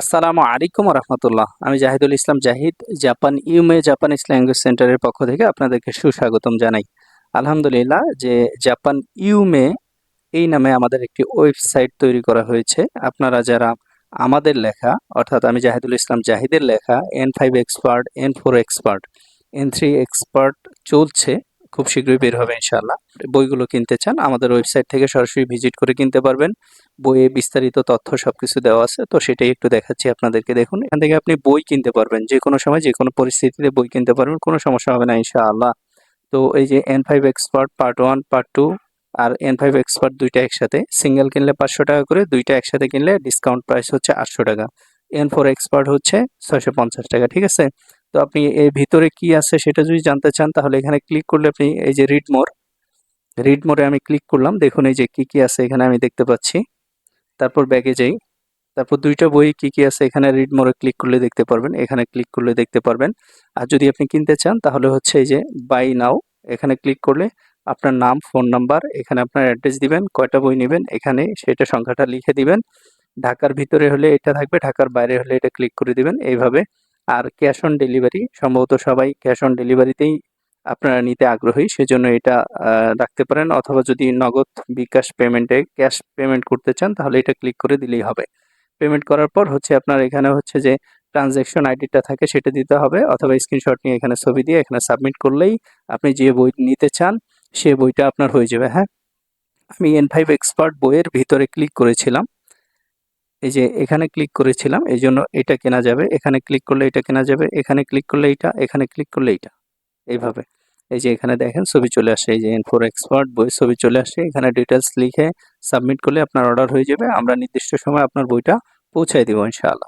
আসসালামু আলাইকুম রহমতুল্লাহ আমি Jahidul Islam Jahid, Japan Yume Japan language সেন্টারের পক্ষ থেকে আপনাদেরকে সুস্বাগতম জানাই। আলহামদুলিল্লাহ যে জাপান ইউমে এই নামে আমাদের একটি ওয়েবসাইট তৈরি করা হয়েছে। আপনারা যারা আমাদের লেখা, অর্থাৎ আমি জাহিদুল ইসলাম জাহিদের লেখা, N five expert, N four expert, N three expert চলছে খুব শীঘ্রই বের হবে ইনশাল্লাহ বইগুলো কিনতে চান, আমাদের ওয়েবসাইট থেকে সরাসরি ভিজিট করে কিনতে পারবেন। বইয়ে বিস্তারিত তথ্য সবকিছু দেওয়া আছে, তো সেটাই একটু দেখাচ্ছি আপনাদেরকে। দেখুন, এখান থেকে আপনি বই কিনতে পারবেন যে কোনো সময় যে কোনো পরিস্থিতিতে বই কিনতে পারবেন, কোনো সমস্যা হবে না ইনশাআল্লাহ। তো এই যে N five expert part one part two আর এন ফাইভ এক্সপার্ট দুইটা একসাথে সিঙ্গেল কিনলে পাঁচশো টাকা করে, দুইটা একসাথে কিনলে ডিসকাউন্ট প্রাইস হচ্ছে আটশো টাকা। এন ফোর এক্সপার্ট হচ্ছে ছয়শো পঞ্চাশ টাকা, ঠিক আছে? তো আপনি এর ভিতরে কি আছে সেটা যদি জানতে চান, তাহলে এখানে ক্লিক করলে আপনি এই যে রিড মোর রিড মোরে আমি ক্লিক করলাম। দেখুন এই যে কি কি আছে এখানে আমি দেখতে পাচ্ছি। তারপর ব্যাগে যাই। তারপর দুইটা বই কি কি আছে এখানে রিড মোরে ক্লিক করলে দেখতে পারবেন। এখানে ক্লিক করলে দেখতে পারবেন। আর যদি আপনি কিনতে চান, তাহলে হচ্ছে এই যে বাই নাও এখানে ক্লিক করলে আপনার নাম ফোন নাম্বার এখানে আপনার অ্যাড্রেস দিবেন, কয়টা বই নেবেন, এখানে সেটা সংখ্যাটা লিখে দিবেন। ঢাকার ভিতরে হলে এটা থাকবে, ঢাকার বাইরে হলে এটা ক্লিক করে দিবেন। এইভাবে আর ক্যাশ অন ডেলিভারি সম্ভবত সবাই ক্যাশ অন ডেলিভারিতেই আপনারা নিতে আগ্রহী, সেজন্য এটা রাখতে পারেন। অথবা যদি নগদ বিকাশ পেমেন্টে ক্যাশ পেমেন্ট করতে চান, তাহলে এটা ক্লিক করে দিলেই হবে। পেমেন্ট করার পর হচ্ছে আপনার এখানে হচ্ছে যে ট্রানজ্যাকশন আইডিটা থাকে, সেটা দিতে হবে। অথবা স্ক্রিনশট নিয়ে এখানে ছবি দিয়ে এখানে সাবমিট করলেই আপনি যে বই নিতে চান, সে বইটা আপনার হয়ে যাবে হ্যাঁ? আমি এন ফাইভ এক্সপার্ট বইয়ের ভিতরে ক্লিক করেছিলাম। এই যে এখানে ক্লিক করেছিলাম, এই জন্য এটা কেনা যাবে। এখানে ক্লিক করলে এটা কেনা যাবে, এখানে ক্লিক করলে এটা এখানে ক্লিক করলে এটা এইভাবে। এই যে এখানে দেখেন ছবি চলে আসে, এই যে এন ফোর এক্সপার্ট বই ছবি চলে আসে। এখানে ডিটেলস লিখে সাবমিট করলে আপনার অর্ডার হয়ে যাবে। আমরা নির্দিষ্ট সময় আপনার বইটা পৌঁছায় দেবো ইনশাআল্লাহ।